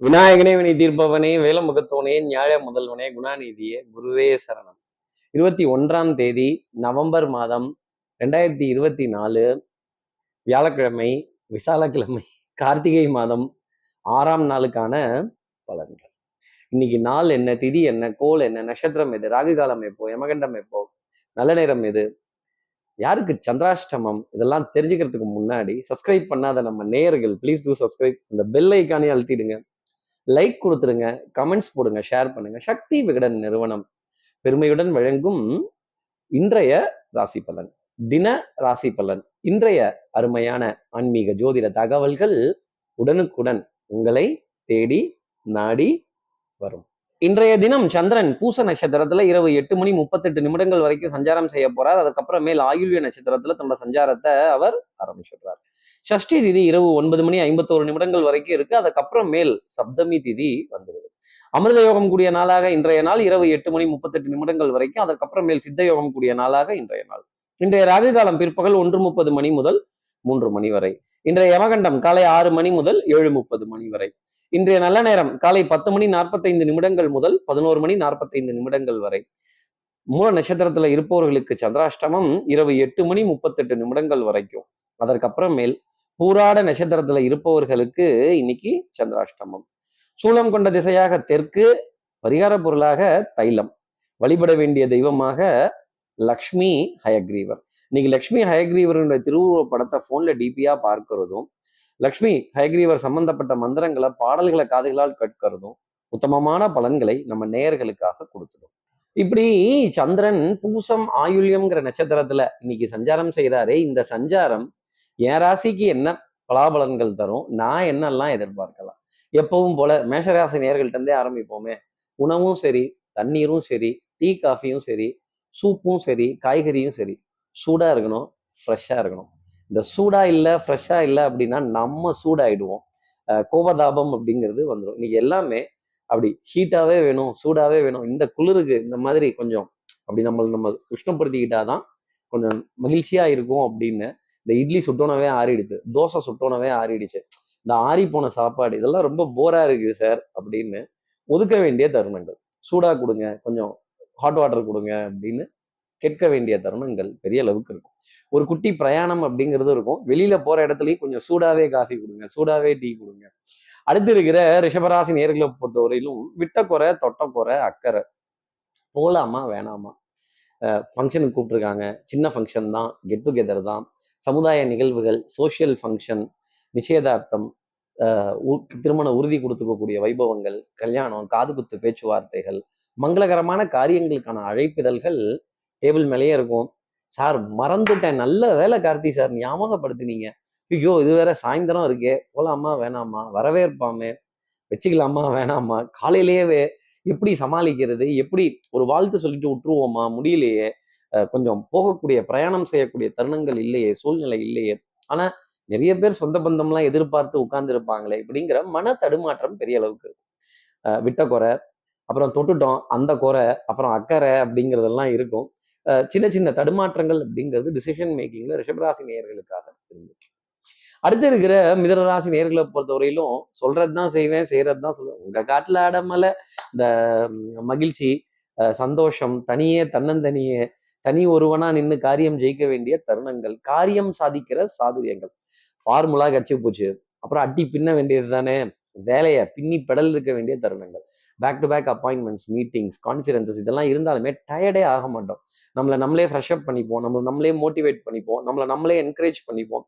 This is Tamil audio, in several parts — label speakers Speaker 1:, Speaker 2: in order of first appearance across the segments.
Speaker 1: விநாயகனே வினை தீர்ப்பவனே வேலமுகத்தோனே ஞாழ முதல்வனே குணாநிதியே குருவே சரணம். இருபத்தி ஒன்றாம் தேதி நவம்பர் மாதம் ரெண்டாயிரத்தி இருபத்தி நாலு வியாழக்கிழமை விசாலக்கிழமை கார்த்திகை மாதம் ஆறாம் நாளுக்கான பலன்கள். இன்னைக்கு நாள் என்ன திதி என்ன கோல் என்ன நட்சத்திரம் எது ராகு காலம் எப்போ யமகண்டம் எப்போ நல்ல நேரம் எது யாருக்கு சந்திராஷ்டமம் இதெல்லாம் தெரிஞ்சுக்கிறதுக்கு முன்னாடி சப்ஸ்கிரைப் பண்ணாத நம்ம நேயர்கள் ப்ளீஸ் டூ சப்ஸ்கிரைப் இந்த பெல் ஐக்கானே அழுத்திடுங்க. லைக் கொடுத்துருங்க கமெண்ட்ஸ் போடுங்க ஷேர் பண்ணுங்க. சக்தி விகடன் நிறுவனம் பெருமையுடன் வழங்கும் இன்றைய ராசி பலன் தின ராசி பலன். இன்றைய அருமையான ஆன்மீக ஜோதிட தகவல்கள் உடனுக்குடன் உங்களை தேடி நாடி வரும். இன்றைய தினம் சந்திரன் பூச நட்சத்திரத்துல இரவு எட்டு மணி முப்பத்தெட்டு நிமிடங்கள் வரைக்கும் சஞ்சாரம் செய்ய போறார். அதுக்கப்புறமேல் ஆயுள்ய நட்சத்திரத்துல தன்னோட சஞ்சாரத்தை அவர் ஆரம்பிச்சிடுறார். ஷஷ்டி திதி இரவு ஒன்பது மணி ஐம்பத்தோரு நிமிடங்கள் வரைக்கும் இருக்கு. அதுக்கப்புறம் மேல் சப்தமி திதி வந்துடுது அமிர்த யோகம் கூடிய நாளாக இன்றைய நாள் இரவு எட்டு மணி முப்பத்தெட்டு நிமிடங்கள் வரைக்கும் அதுக்கப்புறம் மேல் சித்த யோகம் கூடிய நாளாக இன்றைய நாள். இன்றைய ராகு காலம் பிற்பகல் ஒன்று முப்பது மணி முதல் மூன்று மணி வரை. இன்றைய யமகண்டம் காலை ஆறு மணி முதல் ஏழு முப்பது மணி வரை. இன்றைய நல்ல நேரம் காலை பத்து மணி நாற்பத்தைந்து நிமிடங்கள் முதல் பதினோரு மணி நாற்பத்தைந்து நிமிடங்கள் வரை. மூல நட்சத்திரத்துல இருப்பவர்களுக்கு சந்திராஷ்டமம் இரவு எட்டு மணி முப்பத்தெட்டு நிமிடங்கள் வரைக்கும். அதற்கப்புறம் மேல் பூராட நட்சத்திரத்துல இருப்பவர்களுக்கு இன்னைக்கு சந்திராஷ்டமம். சூலம் கொண்ட திசையாக தெற்கு பரிகார பொருளாக தைலம். வழிபட வேண்டிய தெய்வமாக லக்ஷ்மி ஹயக்ரீவர். இன்னைக்கு லக்ஷ்மி ஹயக்ரீவருடைய திருவுருவ படத்தை போன்ல டிபியா பார்க்கிறதும் லக்ஷ்மி ஹயக்ரீவர் சம்பந்தப்பட்ட மந்திரங்களை பாடல்களை காதுகளால் கேட்கிறதும் உத்தமமான பலன்களை நம்ம நேயர்களுக்காக கொடுத்துடும். இப்படி சந்திரன் பூசம் ஆயுள்யம்ங்கிற நட்சத்திரத்துல இன்னைக்கு சஞ்சாரம் செய்யறாரே இந்த சஞ்சாரம் என் ராசிக்கு என்ன பலாபலன்கள் தரும்? நான் என்னெல்லாம் எதிர்பார்க்கலாம்? எப்பவும் போல மேஷராசி நேர்கள்ட்டே ஆரம்பிப்போமே. உணவும் சரி தண்ணீரும் சரி டீ காஃபியும் சரி சூப்பும் சரி காய்கறியும் சரி சூடாக இருக்கணும் ஃப்ரெஷ்ஷாக இருக்கணும். இந்த சூடாக இல்லை ஃப்ரெஷ்ஷாக இல்லை அப்படின்னா நம்ம சூடாயிடுவோம். கோபதாபம் அப்படிங்கிறது வந்துடும் இன்னைக்கு எல்லாமே அப்படி ஹீட்டாகவே வேணும் சூடாகவே வேணும். இந்த குளிருக்கு இந்த மாதிரி கொஞ்சம் அப்படி நம்ம நம்ம உஷ்ணப்படுத்திக்கிட்டாதான் கொஞ்சம் மகிழ்ச்சியாக இருக்கும் அப்படின்னு இந்த இட்லி சுட்டோனவே ஆறிடுது தோசை சுட்டோனவே ஆறிடுச்சு. இந்த ஆறி போன சாப்பாடு இதெல்லாம் ரொம்ப போரா இருக்கு சார் அப்படின்னு ஒதுக்க வேண்டிய தருணங்கள். சூடா கொடுங்க கொஞ்சம் ஹாட் வாட்டர் கொடுங்க அப்படின்னு கேட்க வேண்டிய தருணங்கள் பெரிய அளவுக்கு இருக்கும். ஒரு குட்டி பிரயாணம் அப்படிங்கிறது இருக்கும். வெளியில போற இடத்துலயும் கொஞ்சம் சூடாவே காஃபி கொடுங்க சூடாவே டீ கொடுங்க. அடுத்து இருக்கிற ரிஷபராசி நேர்களை பொறுத்தவரையிலும் விட்டக்குறை தொட்டக்குறை அக்கறை. போலாமா வேணாமா? ஃபங்க்ஷனுக்கு கூப்பிட்டுருக்காங்க. சின்ன ஃபங்க்ஷன் தான் கெட் டுகெதர் தான். சமுதாய நிகழ்வுகள் சோஷியல் ஃபங்க்ஷன் நிச்சயதார்த்தம் உ- திருமண உறுதி கொடுத்துக்கக்கூடிய வைபவங்கள் கல்யாணம் காதுகுத்து பேச்சுவார்த்தைகள் மங்களகரமான காரியங்களுக்கான அழைப்பிதழ்கள் டேபிள் மேலேயே இருக்கும். சார் மறந்துட்டேன். நல்ல வேலை கார்த்தி சார். ஞாபகப்படுத்தினீங்க. ஐயோ இது வேற சாயந்தரம் இருக்கே. போலாமா? வேணாமா? வரவேற்பாமே. வச்சுக்கலாமா? வேணாமா? காலையிலேயே எப்படி சமாளிக்கிறது? எப்படி ஒரு வாழ்த்து சொல்லிட்டு விட்டுருவோமா? முடியலையே. கொஞ்சம் போகக்கூடிய பிரயாணம் செய்யக்கூடிய தருணங்கள் இல்லையே சூழ்நிலை இல்லையே. ஆனா நிறைய பேர் சொந்த பந்தம்லாம் எதிர்பார்த்து உட்கார்ந்து இருப்பாங்களே இப்படிங்கிற மன தடுமாற்றம் பெரிய அளவுக்கு. இருக்கும். விட்ட குறை அப்புறம் தொட்டுட்டோம் அந்த குறை அப்புறம் அக்கறை அப்படிங்கிறதெல்லாம் இருக்கும். அஹ் சின்ன சின்ன தடுமாற்றங்கள் அப்படிங்கிறது டிசிஷன் மேக்கிங்ல ரிஷபராசி நேயர்களுக்காக இருந்துச்சு. அடுத்து இருக்கிற மிதனராசி நேர்களை பொறுத்தவரையிலும் சொல்றது தான் செய்வேன் செய்யறது தான் சொல்லுவேன். உங்க காட்டுல ஆடமல இந்த மகிழ்ச்சி அஹ் சந்தோஷம் தனியே தன்னந்தனியே தனி ஒருவனா நின்று காரியம் ஜெயிக்க வேண்டிய தருணங்கள் காரியம் சாதிக்கிற சாதுரியங்கள். ஃபார்முலா கிடச்சி போச்சு. அப்புறம் அட்டி பின்ன வேண்டியது தானே? வேலையை பின்னி பெடல் இருக்க வேண்டிய தருணங்கள். Back to back appointments meetings conferences இதெல்லாம் இருந்தாலுமே டயர்டே ஆக மாட்டோம். நம்மளை நம்மளே ஃப்ரெஷ் அப் பண்ணிப்போம். நம்மளை நம்மளே மோட்டிவேட் பண்ணிப்போம். நம்மளை நம்மளே என்கரேஜ் பண்ணிப்போம்.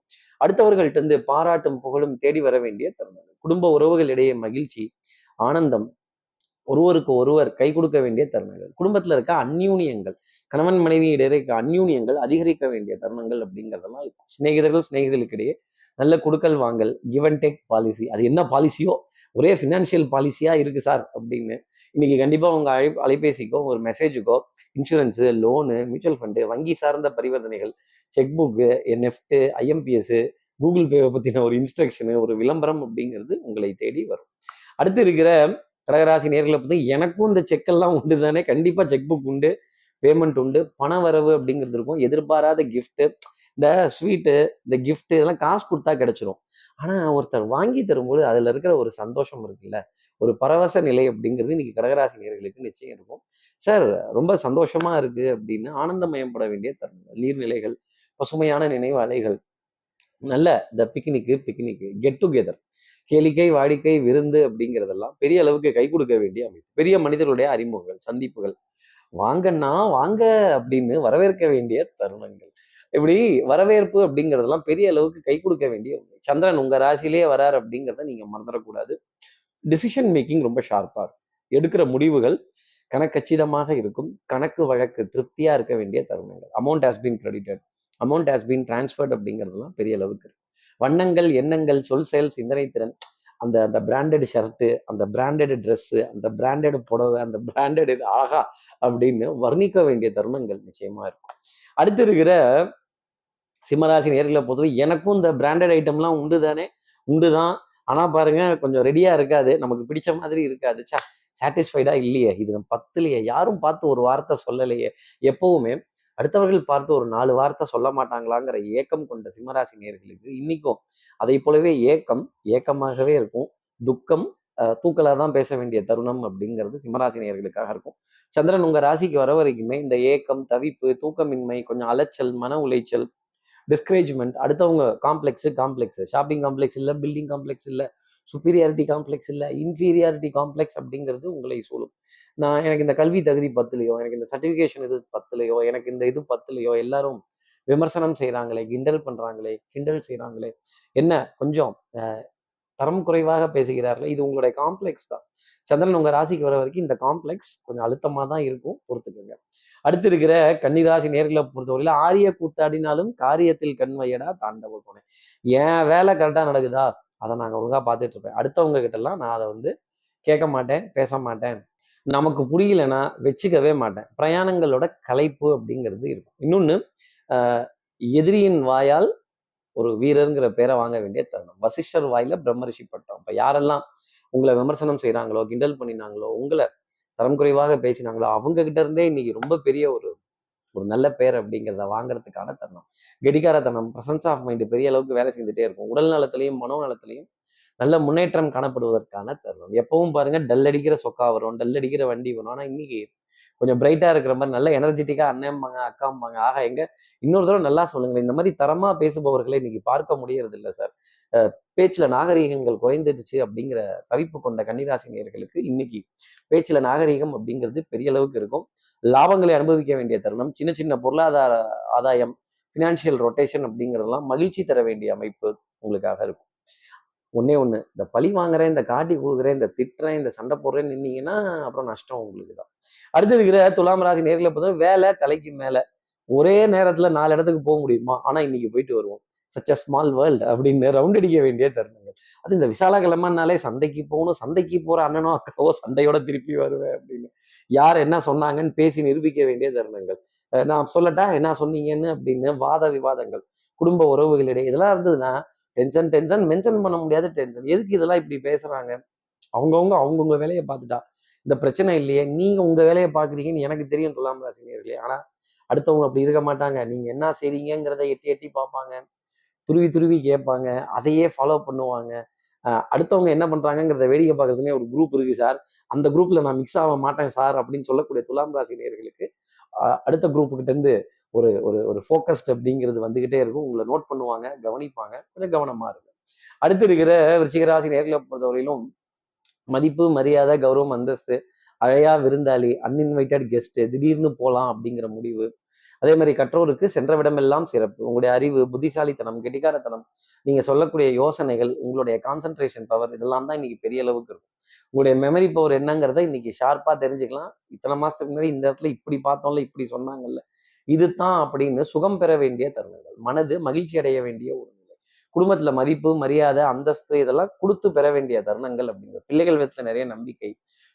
Speaker 1: அடுத்தவர்கள்ட்ட இருந்து பாராட்டும் புகழும் தேடி வர வேண்டிய தருணங்கள். குடும்ப உறவுகளிடையே மகிழ்ச்சி ஆனந்தம் ஒருவருக்கு ஒருவர் கை கொடுக்க வேண்டிய தருணங்கள். குடும்பத்தில் இருக்க அந்யூனியங்கள் கணவன் மனைவி இடையே இருக்க அந்யூனியங்கள் அதிகரிக்க வேண்டிய தருணங்கள் அப்படிங்கிறதெல்லாம் இருக்கும். சிநேகிதர்கள் சிநேகிதர்களுக்கிடையே நல்ல கொடுக்கல் வாங்கல் கிவ் அண்ட் டேக் பாலிசி அது என்ன பாலிசியோ ஒரே ஃபினான்ஷியல் பாலிசியாக இருக்குது சார் அப்படின்னு இன்னைக்கு கண்டிப்பாக உங்கள் அழை அலைபேசிக்கோ ஒரு மெசேஜுக்கோ இன்சூரன்ஸு லோனு மியூச்சுவல் ஃபண்டு வங்கி சார்ந்த பரிவர்த்தனைகள் cheque book NEFT IMPS Google பேவை பற்றின ஒரு இன்ஸ்ட்ரக்ஷனு ஒரு விளம்பரம் அப்படிங்கிறது உங்களை தேடி வரும். அடுத்து இருக்கிற கடகராசி நேர்களை பார்த்து எனக்கும் இந்த செக்கெல்லாம் உண்டு தானே. கண்டிப்பாக செக் புக் உண்டு பேமெண்ட் உண்டு பண வரவு அப்படிங்கிறது இருக்கும். எதிர்பாராத கிஃப்ட்டு இந்த ஸ்வீட்டு இந்த கிஃப்ட்டு இதெல்லாம் காசு கொடுத்தா கிடைச்சிரும். ஆனால் ஒருத்தர் வாங்கி தரும்போது அதில் இருக்கிற ஒரு சந்தோஷம் இருக்குல்ல ஒரு பரவச நிலை அப்படிங்கிறது இன்னைக்கு கடகராசி நேர்களுக்கு நிச்சயம் இருக்கும். சார் ரொம்ப சந்தோஷமாக இருக்குது அப்படின்னு ஆனந்தமயப்பட வேண்டிய தருணங்கள் நீர்நிலைகள் பசுமையான நினைவு அலைகள் நல்ல இந்த பிக்னிக்கு பிக்னிக்கு கெட் டுகெதர் கேளிக்கை வாடிக்கை விருந்து அப்படிங்கிறதெல்லாம் பெரிய அளவுக்கு கை கொடுக்க வேண்டிய அமைப்பு. பெரிய மனிதர்களுடைய அறிமுகங்கள் சந்திப்புகள். வாங்கன்னா வாங்க அப்படின்னு வரவேற்க வேண்டிய தருணங்கள். இப்படி வரவேற்பு அப்படிங்கிறதெல்லாம் பெரிய அளவுக்கு கை கொடுக்க வேண்டிய சந்திரன் உங்க ராசியிலேயே வரார் அப்படிங்கிறத நீங்க மறந்துடக்கூடாது. டிசிஷன் மேக்கிங் ரொம்ப ஷார்ப்பா இருக்கும். எடுக்கிற முடிவுகள் கணக்கச்சிதமாக இருக்கும். கணக்கு வழக்கு திருப்தியா இருக்க வேண்டிய தருணங்கள். Amount has been credited amount has been transferred அப்படிங்கிறதுலாம் பெரிய அளவுக்கு இருக்கு. வண்ணங்கள் எண்ணங்கள் சொல் செயல் சிந்தனை திறன். அந்த அந்த பிராண்டட் ஷர்ட்டு அந்த பிராண்டட் ட்ரெஸ்ஸு அந்த பிராண்டட் புடவை அந்த பிராண்டட் இது ஆகா அப்படின்னு வர்ணிக்க வேண்டிய தருணங்கள் நிச்சயமா இருக்கும். அடுத்து இருக்கிற சிம்மராசி நேர்களை பொறுத்தவரை எனக்கும் இந்த பிராண்டட் ஐட்டம்லாம் உண்டு தானே? உண்டு தான். ஆனால் பாருங்க கொஞ்சம் ரெடியாக இருக்காது. நமக்கு பிடிச்ச மாதிரி இருக்காது. சா சாட்டிஸ்ஃபைடா இல்லையே. இது பத்துலையே. யாரும் பார்த்து ஒரு வார்த்தை சொல்லலையே. எப்பவுமே அடுத்தவர்கள் பார்த்து ஒரு நாலு வார்த்தை சொல்ல மாட்டாங்களாங்கிற ஏக்கம் கொண்ட சிம்மராசி நேர்களுக்கு இன்னைக்கும் அதை போலவே ஏக்கம் ஏக்கமாகவே இருக்கும். துக்கம் தூக்கலாக தான் பேச வேண்டிய தருணம் அப்படிங்கிறது சிம்மராசி நேர்களுக்காக இருக்கும். சந்திரன் உங்க ராசிக்கு வர வரைக்குமே இந்த ஏக்கம் தவிப்பு தூக்கமின்மை கொஞ்சம் அலைச்சல் மன உளைச்சல் டிஸ்கரேஜ்மெண்ட் அடுத்தவங்க காம்ப்ளெக்ஸ் காம்ப்ளெக்ஸ் ஷாப்பிங் காம்ப்ளெக்ஸ் இல்லை பில்டிங் காம்ப்ளெக்ஸ் இல்லை சுப்பீரியாரிட்டி காம்ப்ளெக்ஸ் இல்லை இன்ஃபீரியாரிட்டி காம்ப்ளெக்ஸ் அப்படிங்கிறது உங்களை சொல்லும் நான் எனக்கு இந்த கல்வி தகுதி பத்துலையோ எனக்கு இந்த சர்டிஃபிகேஷன் இது பத்துலையோ எனக்கு இந்த இது பத்துலையோ எல்லாரும் விமர்சனம் செய்கிறாங்களே கிண்டல் பண்றாங்களே கிண்டல் செய்றாங்களே என்ன கொஞ்சம் அஹ், தரம் குறைவாக பேசுகிறார்களே. இது உங்களுடைய காம்ப்ளெக்ஸ் தான். சந்திரன் உங்க ராசிக்கு வர வரைக்கும் இந்த காம்ப்ளெக்ஸ் கொஞ்சம் அழுத்தமா தான் இருக்கும் பொறுத்துக்கோங்க. அடுத்து இருக்கிற கன்னிராசி நேர்களை பொறுத்தவரையில ஆரிய கூத்தாடினாலும் காரியத்தில் கண்வையடா தாண்டவ போனேன் ஏன் வேலை கரெக்டா நடக்குதா? அதை நாங்க ஒழுங்கா பார்த்துட்ருப்பேன் அடுத்தவங்க கிட்ட எல்லாம் நான் அதை வந்து கேட்க மாட்டேன் பேச மாட்டேன். நமக்கு புரியலன்னா வச்சுக்கவே மாட்டேன். பிரயாணங்களோட கலைப்பு அப்படிங்கிறது இருக்கும். இன்னொன்னு ஆஹ் எதிரியின் வாயால் ஒரு வீரருங்கிற பேரை வாங்க வேண்டிய தருணம். வசிஷ்டர் வாயில பிரம்மரிஷி பட்டம். இப்ப யாரெல்லாம் உங்களை விமர்சனம் செய்கிறாங்களோ கிண்டல் பண்ணினாங்களோ உங்களை தரம் குறைவாக பேசினாங்களோ அவங்க கிட்ட இருந்தே இன்னைக்கு ரொம்ப பெரிய ஒரு ஒரு நல்ல பேர் அப்படிங்கிறத வாங்குறதுக்கான தருணம். கெடிகாரத்தனம் பிரசன்ஸ் ஆஃப் மைண்ட் பெரிய அளவுக்கு வேலை செஞ்சுட்டே இருக்கும். உடல் நலத்திலையும் மனோ நலத்திலையும் நல்ல முன்னேற்றம் காணப்படுவதற்கான தருணம். எப்பவும் பாருங்க டல் அடிக்கிற சொக்கா வரும் டல் அடிக்கிற வண்டி வரும். ஆனால் இன்னைக்கு கொஞ்சம் பிரைட்டா இருக்கிற மாதிரி நல்ல எனர்ஜெட்டிக்கா அண்ணம்பாங்க அக்காம்பாங்க ஆக எங்க இன்னொரு தடவை நல்லா சொல்லுங்களேன். இந்த மாதிரி தரமா பேசுபவர்களை இன்னைக்கு பார்க்க முடியறது இல்லை சார் பேச்சில் பேச்சுல நாகரீகங்கள் குறைந்துடுச்சு அப்படிங்கிற தவிப்பு கொண்ட கன்னிராசி நேயர்களுக்கு இன்னைக்கு பேச்சுல நாகரீகம் அப்படிங்கிறது பெரிய அளவுக்கு இருக்கும். லாபங்களை அனுபவிக்க வேண்டிய தருணம் சின்ன சின்ன பொருளாதார ஆதாயம் ஃபினான்ஷியல் ரொட்டேஷன் அப்படிங்கிறதெல்லாம் மகிழ்ச்சி தர வேண்டிய அமைப்பு உங்களுக்காக இருக்கும். ஒன்னே ஒன்று இந்த பழி வாங்குறேன் இந்த காட்டி கொடுக்குறேன் இந்த திட்டுறேன் இந்த சண்டை போடுறேன்னு நின்னீங்கன்னா அப்புறம் நஷ்டம் உங்களுக்கு தான். அடுத்து இருக்கிற துலாம் ராசி நேரில் பொறுத்த வேலை தலைக்கு மேலே. ஒரே நேரத்தில் நாலு இடத்துக்கு போக முடியுமா? ஆனால் இன்னைக்கு போயிட்டு வருவோம். சச் அ ஸ்மால் வேர்ல்டு அப்படின்னு ரவுண்ட் அடிக்க வேண்டிய தருணம். அது இந்த விசாலகிழமைனாலே சந்தைக்கு போகணும் சந்தைக்கு போற அண்ணனோ அக்காவோ சண்டையோட திருப்பி வருவேன் அப்படின்னு. யார் என்ன சொன்னாங்கன்னு பேசி நிரூபிக்க வேண்டிய தருணங்கள். நான் சொல்லட்டா என்ன சொன்னீங்கன்னு அப்படின்னு வாத விவாதங்கள். குடும்ப உறவுகளிடையே இதெல்லாம் இருந்ததுன்னா டென்ஷன் டென்ஷன் மென்ஷன் பண்ண முடியாத டென்ஷன் எதுக்கு இதெல்லாம் இப்படி பேசுறாங்க? அவங்கவுங்க அவங்கவுங்க வேலையை பார்த்துட்டா. இந்த பிரச்சனை இல்லையே நீங்க உங்க வேலையை பாக்குறீங்கன்னு எனக்கு தெரியும் துலாம் ராசினியர்களே ஆனா அடுத்தவங்க அப்படி இருக்க மாட்டாங்க. நீங்க என்ன செய்றீங்கிறத எட்டி எட்டி பார்ப்பாங்க. துருவி துருவி கேட்பாங்க. அதையே ஃபாலோ பண்ணுவாங்க. அடுத்தவங்க என்ன பண்றாங்கங்கிறத வேடிக்கை பார்க்கறதுனே ஒரு குரூப் இருக்கு சார் அந்த குரூப்ல நான் மிக்ஸ் ஆக மாட்டேன் சார் அப்படின்னு சொல்லக்கூடிய துலாம் ராசி நேர்களுக்கு அடுத்த குரூப் கிட்ட இருந்து ஒரு ஒரு ஒரு ஃபோக்கஸ்ட் அப்படிங்கிறது வந்துகிட்டே இருக்கும். உங்களை நோட் பண்ணுவாங்க கவனிப்பாங்க கொஞ்சம் கவனமா இருக்கு அடுத்து இருக்கிற விருச்சிகராசி நேர்களை பொறுத்தவரையிலும் மதிப்பு மரியாதை கௌரவம் அந்தஸ்து அழையா விருந்தாளி அன்இன்வைட்டட் கெஸ்ட் திடீர்னு போகலாம் அப்படிங்கிற முடிவு. அதே மாதிரி கற்றோருக்கு சென்ற விடமெல்லாம் சிறப்பு. உங்களுடைய அறிவு புத்திசாலித்தனம் கெட்டிக்காரத்தனம் நீங்க சொல்லக்கூடிய யோசனைகள் உங்களுடைய கான்சென்ட்ரேஷன் பவர் இதெல்லாம் தான் இன்னைக்கு பெரிய அளவுக்கு இருக்கும். உங்களுடைய மெமரி பவர் என்னங்கிறத இன்னைக்கு ஷார்ப்பாக தெரிஞ்சுக்கலாம். இத்தனை மாதத்துக்கு முன்னாடி இந்த இடத்துல இப்படி பார்த்தோம்ல இப்படி சொன்னாங்கல்ல. இதுதான் அப்படின்னு சுகம் பெற வேண்டிய தருணங்கள். மனது மகிழ்ச்சி அடைய வேண்டிய ஒரு நிலை குடும்பத்துல மதிப்பு மரியாதை அந்தஸ்து இதெல்லாம் கொடுத்து பெற வேண்டிய தருணங்கள் அப்படிங்கிற. பிள்ளைகள் விதத்துல நிறைய நம்பிக்கை.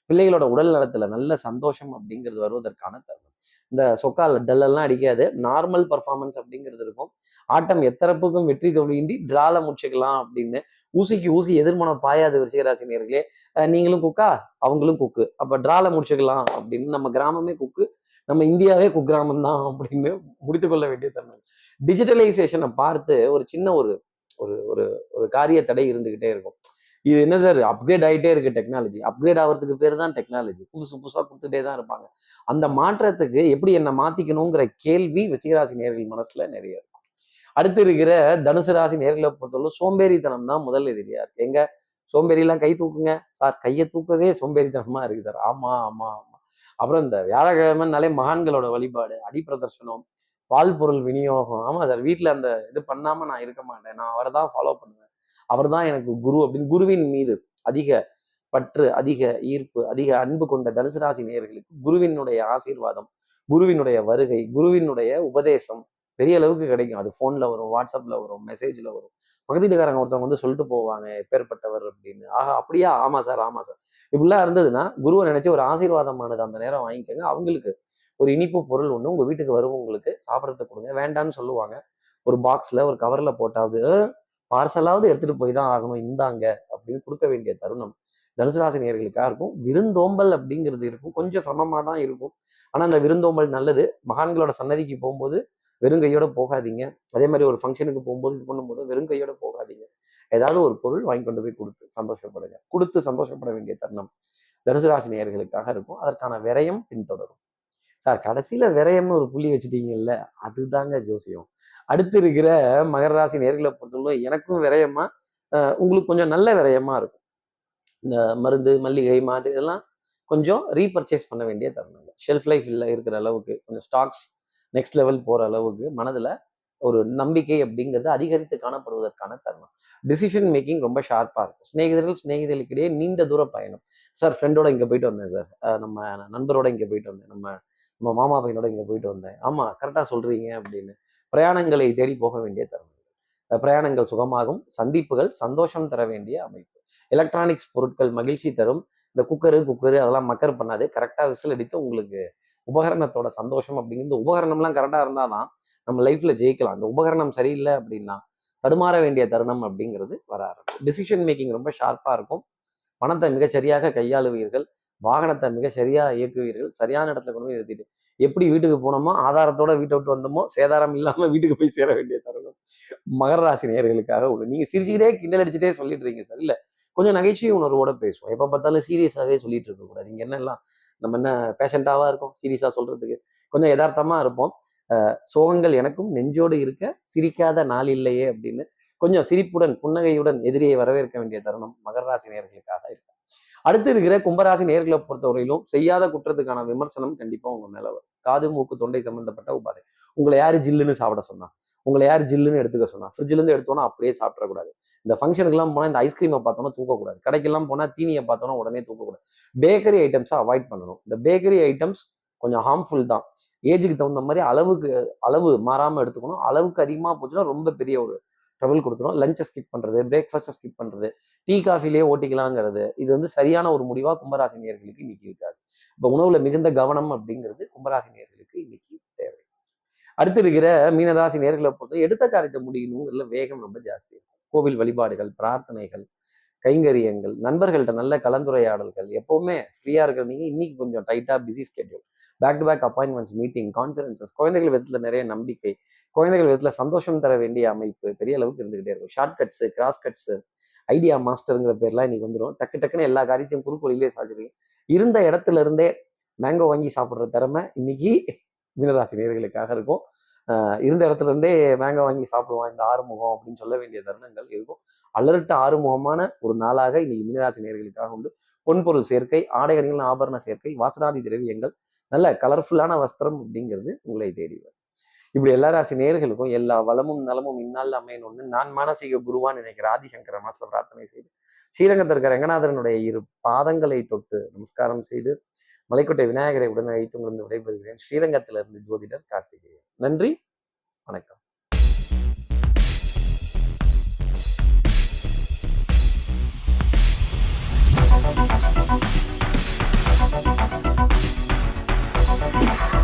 Speaker 1: பிள்ளைகளோட உடல் நலத்துல நல்ல சந்தோஷம் அப்படிங்கிறது வருவதற்கான தருணம் இந்த சொக்கால் டல்லெல்லாம் அடிக்காது. நார்மல் பர்ஃபார்மன்ஸ் அப்படிங்கிறது இருக்கும். ஆட்டம் எத்தரப்புக்கும் வெற்றி தோல்வியின்றி டிரால முடிச்சுக்கலாம் அப்படின்னு ஊசிக்கு ஊசி எதிர்மனம் பாயாது விருச்சிகராசினியர்களே. அஹ் நீங்களும் குக்கா? அவங்களும் குக்கு. அப்போ டிரால முடிச்சுக்கலாம் அப்படின்னு நம்ம கிராமமே குக்கு. நம்ம இந்தியாவே குக்கிராமம் தான் அப்படின்னு முடித்து கொள்ள வேண்டிய தருணம். டிஜிட்டலைசேஷனை பார்த்து ஒரு சின்ன ஒரு ஒரு ஒரு ஒரு காரிய தடை இருந்துகிட்டே இருக்கும். இது என்ன சார்? அப்கிரேட் ஆகிட்டே இருக்கு டெக்னாலஜி அப்கிரேட் ஆகிறதுக்கு பேர் தான் டெக்னாலஜி புதுசு புதுசாக கொடுத்துட்டே தான் இருப்பாங்க. அந்த மாற்றத்துக்கு எப்படி என்ன மாற்றிக்கணுங்கிற கேள்வி விச்சிகராசி நேர்கள் மனசுல நிறைய இருக்கும். அடுத்து இருக்கிற தனுசு ராசி நேர்களை பொறுத்தவரை சோம்பேறித்தனம் தான் முதல் எதிரியா இருக்கு. எங்க? சோம்பேறிலாம் கை தூக்குங்க. சார் கையை தூக்கவே சோம்பேறித்தனமா இருக்கு சார் ஆமா ஆமா ஆமா. அப்புறம் இந்த வியாழக்கிழமைனாலே மகான்களோட வழிபாடு அடிப்பிரதர்சனம் பால் பொருள் விநியோகம். ஆமா சார் வீட்டில் அந்த இது பண்ணாம நான் இருக்க மாட்டேன். நான் அவரை தான் ஃபாலோ பண்ணுவேன். அவர் தான் எனக்கு குரு அப்படின்னு குருவின் மீது அதிக பற்று அதிக ஈர்ப்பு அதிக அன்பு கொண்ட தனுசு ராசி நேயர்களுக்கு குருவினுடைய ஆசீர்வாதம் குருவினுடைய வருகை குருவினுடைய உபதேசம் பெரிய அளவுக்கு கிடைக்கும். அது ஃபோனில் வரும் வாட்ஸ்அப்பில் வரும் மெசேஜில் வரும். பக்கத்துக்காரங்க ஒருத்தவங்க வந்து சொல்லிட்டு போவாங்க எப்பேற்பட்டவர் அப்படின்னு. ஆஹா அப்படியா? ஆமா சார் ஆமா சார். இப்படிலாம் இருந்ததுன்னா குருவை நினைச்சு ஒரு ஆசீர்வாதமானது அந்த நேரம் வாங்கிக்கோங்க. அவங்களுக்கு ஒரு இனிப்பு பொருள் ஒன்று உங்கள் வீட்டுக்கு வருவங்களுக்கு சாப்பிட்றதுக்கு கொடுங்க. வேண்டான்னு சொல்லுவாங்க. ஒரு பாக்ஸில் ஒரு கவரில் போட்டாவது பார்சலாவது எடுத்துட்டு போய் தான் ஆகணும் இந்தாங்க அப்படின்னு கொடுக்க வேண்டிய தருணம். தனுசு ராசி நேர்களுக்காக இருக்கும். விருந்தோம்பல் அப்படிங்கிறது இருக்கும். கொஞ்சம் சமமாக தான் இருக்கும். ஆனால் அந்த விருந்தோம்பல் நல்லது. மகான்களோட சன்னதிக்கு போகும்போது வெறுங்கையோட போகாதீங்க. அதே மாதிரி ஒரு ஃபங்க்ஷனுக்கு போகும்போது இது பண்ணும்போது வெறுங்கையோட போகாதீங்க. ஏதாவது ஒரு பொருள் வாங்கி கொண்டு போய் கொடுத்து சந்தோஷப்படுங்க. கொடுத்து சந்தோஷப்பட வேண்டிய தருணம் தனுசு ராசி நேயர்களுக்காக இருக்கும். அதற்கான விரயம் பின்தொடரும். சார் கடைசியில விரயம்னு ஒரு புள்ளி வச்சுட்டீங்கல்ல அதுதாங்க ஜோசியம். அடுத்து இருக்கிற மகர ராசி நேர்களை பொறுத்தவரை எனக்கும் விரயமா உங்களுக்கு கொஞ்சம் நல்ல விரயமா இருக்கும். இந்த மருந்து மல்லிகை மாதிரி இதெல்லாம் கொஞ்சம் ரீபர்ச்சேஸ் பண்ண வேண்டிய தருணங்கள். ஷெல்ஃப் லைஃப் இல்லை இருக்கிற அளவுக்கு கொஞ்சம் ஸ்டாக்ஸ் நெக்ஸ்ட் லெவல் போகிற அளவுக்கு மனதில் ஒரு நம்பிக்கை அப்படிங்கிறது அதிகரித்து காணப்படுவதற்கான தருணம். டிசிஷன் மேக்கிங் ரொம்ப ஷார்ப்பாக இருக்கும். சிநேகிதர்கள் சிநேகிதர்களுக்கிடையே நீண்ட தூர பயணம். சார் ஃப்ரெண்டோட இங்கே போயிட்டு வந்தேன் சார் நம்ம நண்பரோட இங்கே போயிட்டு வந்தேன். நம்ம நம்ம மாமா பையனோட இங்கே போயிட்டு வந்தேன். ஆமாம் கரெக்டாக சொல்கிறீங்க அப்படின்னு. பிரயாணங்களை தேடி போக வேண்டிய தருணங்கள் பிரயாணங்கள் சுகமாகும் சந்திப்புகள் சந்தோஷம் தர வேண்டிய அமைப்பு. எலக்ட்ரானிக்ஸ் பொருட்கள் மகிழ்ச்சி தரும். இந்த குக்கரு குக்கரு அதெல்லாம் மக்கர் பண்ணாது கரெக்டாக விசில் அடித்து உங்களுக்கு உபகரணத்தோட சந்தோஷம் அப்படிங்கிறது உபகரணம்லாம் கரெக்டாக இருந்தால் தான் நம்ம லைஃப்ல ஜெயிக்கலாம். அந்த உபகரணம் சரியில்லை அப்படின்னா தடுமாற வேண்டிய தருணம் அப்படிங்கிறது வர ஆரம்பிக்கும். டிசிஷன் மேக்கிங் ரொம்ப ஷார்ப்பாக இருக்கும். பணத்தை மிக சரியாக கையாளுவீர்கள். வாகனத்தை மிக சரியாக இயக்குவீர்கள். சரியான இடத்துல கொண்டு போய் நிறுத்திட்டு எப்படி வீட்டுக்கு போனோமோ ஆதாரத்தோட வீட்டை விட்டு வந்தோமோ சேதாரம் இல்லாமல் வீட்டுக்கு போய் சேர வேண்டிய தருணம். மகர ராசி நேர்களுக்காக உண்டு. நீங்கள் சிரிச்சுக்கிட்டே கிண்டல் அடிச்சுட்டே சொல்லிட்டு இருக்கீங்க சார் இல்லை கொஞ்சம் நகைச்சுவை உணர்வோட பேசுவோம். எப்போ பார்த்தாலும் சீரியஸாகவே சொல்லிட்டு இருக்கக்கூடாது இங்கே என்னெல்லாம் நம்ம என்ன பேஷண்டாவாக இருக்கும்? சீரியஸாக சொல்கிறதுக்கு கொஞ்சம் யதார்த்தமாக இருப்போம். சோகங்கள் எனக்கும் நெஞ்சோடு இருக்க சிரிக்காத நாள் இல்லையே அப்படின்னு கொஞ்சம் சிரிப்புடன் புன்னகையுடன் எதிரியை வரவேற்க வேண்டிய தருணம் மகர ராசி நேர்களுக்காக இருக்கும் அடுத்து இருக்கிற கும்பராசி நேர்களை பொறுத்தவரையிலும் செய்யாத குற்றத்துக்கான விமர்சனம் கண்டிப்பா உங்க மேல வரும். காது மூக்கு தொண்டை சம்பந்தப்பட்ட உபாதை. உங்களை யாரு ஜில்லுன்னு சாப்பிட சொன்னா? உங்களை யார் ஜில்லுன்னு எடுத்துக்க சொன்னா? ஃப்ரிட்ஜ்ல இருந்து எடுத்தோன்னா அப்படியே சாப்பிடக்கூடாது. இந்த ஃபங்க்ஷனுக்குலாம் போனால் இந்த ஐஸ்கிரீமை பார்த்தோன்னா தூக்கக்கூடாது. கடைக்கெல்லாம் போனால் தீனியை பார்த்தோன்னா உடனே தூக்கக்கூடாது. பேக்கரி ஐட்டம்ஸை அவாய்ட் பண்ணணும். இந்த பேக்கரி ஐட்டம்ஸ் கொஞ்சம் ஹார்ம்ஃபுல் தான். ஏஜுக்கு தகுந்த மாதிரி அளவுக்கு அளவு மாறாமல் எடுத்துக்கணும். அளவுக்கு அதிகமாக போச்சுன்னா ரொம்ப பெரிய ஒரு ட்ரபிள் கொடுத்துரும். லஞ்சை ஸ்கிப் பண்ணுறது பிரேக்ஃபாஸ்ட்டை ஸ்கிப் பண்ணுறது டீ காஃபிலேயே ஓட்டிக்கலாங்கிறது இது வந்து சரியான ஒரு முடிவாக கும்பராசி நேர்களுக்கு இன்னைக்கு இருக்காது. இப்போ உணவுல மிகுந்த கவனம் அப்படிங்கிறது கும்பராசி நேர்களுக்கு இன்னைக்கு தேவை. அடுத்து இருக்கிற மீனராசி நேர்களை பொறுத்த எடுத்த காரியத்தை முடியணுங்கிறதுல வேகம் ரொம்ப ஜாஸ்தி இருக்கும். கோவில் வழிபாடுகள் பிரார்த்தனைகள் கைங்கரியங்கள் நண்பர்கள்ட்ட நல்ல கலந்துரையாடல்கள் எப்பவுமே ஃப்ரீயா இருக்கிற நீங்கள் இன்னைக்கு கொஞ்சம் டைட்டாக busy schedule back to back appointments meeting conferences குழந்தைகள் விதத்தில் நிறைய நம்பிக்கை குழந்தைகள் விதத்தில் சந்தோஷம் தர வேண்டிய அமைப்பு பெரிய அளவுக்கு இருந்துகிட்டே இருக்கும். Short cuts cross cuts idea மாஸ்டருங்கிற பேர்லாம் இன்னைக்கு வந்துடும் டக்கு டக்குன்னு எல்லா காரியத்தையும் குறுக்கு வழியிலே சாதிச்சிருக்கீங்க இருந்த இடத்துல இருந்தே மேங்கோ வாங்கி சாப்பிட்ற திறமை இன்னைக்கு மீனராசி நேர்களுக்காக இருக்கும். இருந்த இடத்துல இருந்தே மேங்கோ வாங்கி சாப்பிடுவான் இந்த ஆறுமுகம் அப்படின்னு சொல்ல வேண்டிய தருணங்கள் இருக்கும். அலர்ட்ட ஆறுமுகமான ஒரு நாளாக இன்னைக்கு மீனராசி நேர்களுக்காக உண்டு. பொன்பொருள் சேர்க்கை ஆடைகளின் ஆபரண சேர்க்கை வாசனாதி திரவியங்கள் நல்ல கலர்ஃபுல்லான வஸ்திரம் அப்படிங்கிறது உங்களை தேடி வரும். இப்படி எல்லா ராசி நேர்களுக்கும் எல்லா வளமும் நலமும் இந்நாளில் அமையணும்னு நான் மானசீக குருவான்னு நினைக்கிற ஆதிசங்கர மனசுல பிரார்த்தனை செய்து ஸ்ரீரங்கத்தில் இருக்கிற ரங்கநாதனுடைய இரு பாதங்களை தொட்டு நமஸ்காரம் செய்து மலைக்கோட்டை விநாயகரை உடனே வைத்து உங்களிருந்து விடைபெறுகிறேன் ஸ்ரீரங்கத்திலிருந்து ஜோதிடர் கார்த்திகேயன் நன்றி வணக்கம் Thank you.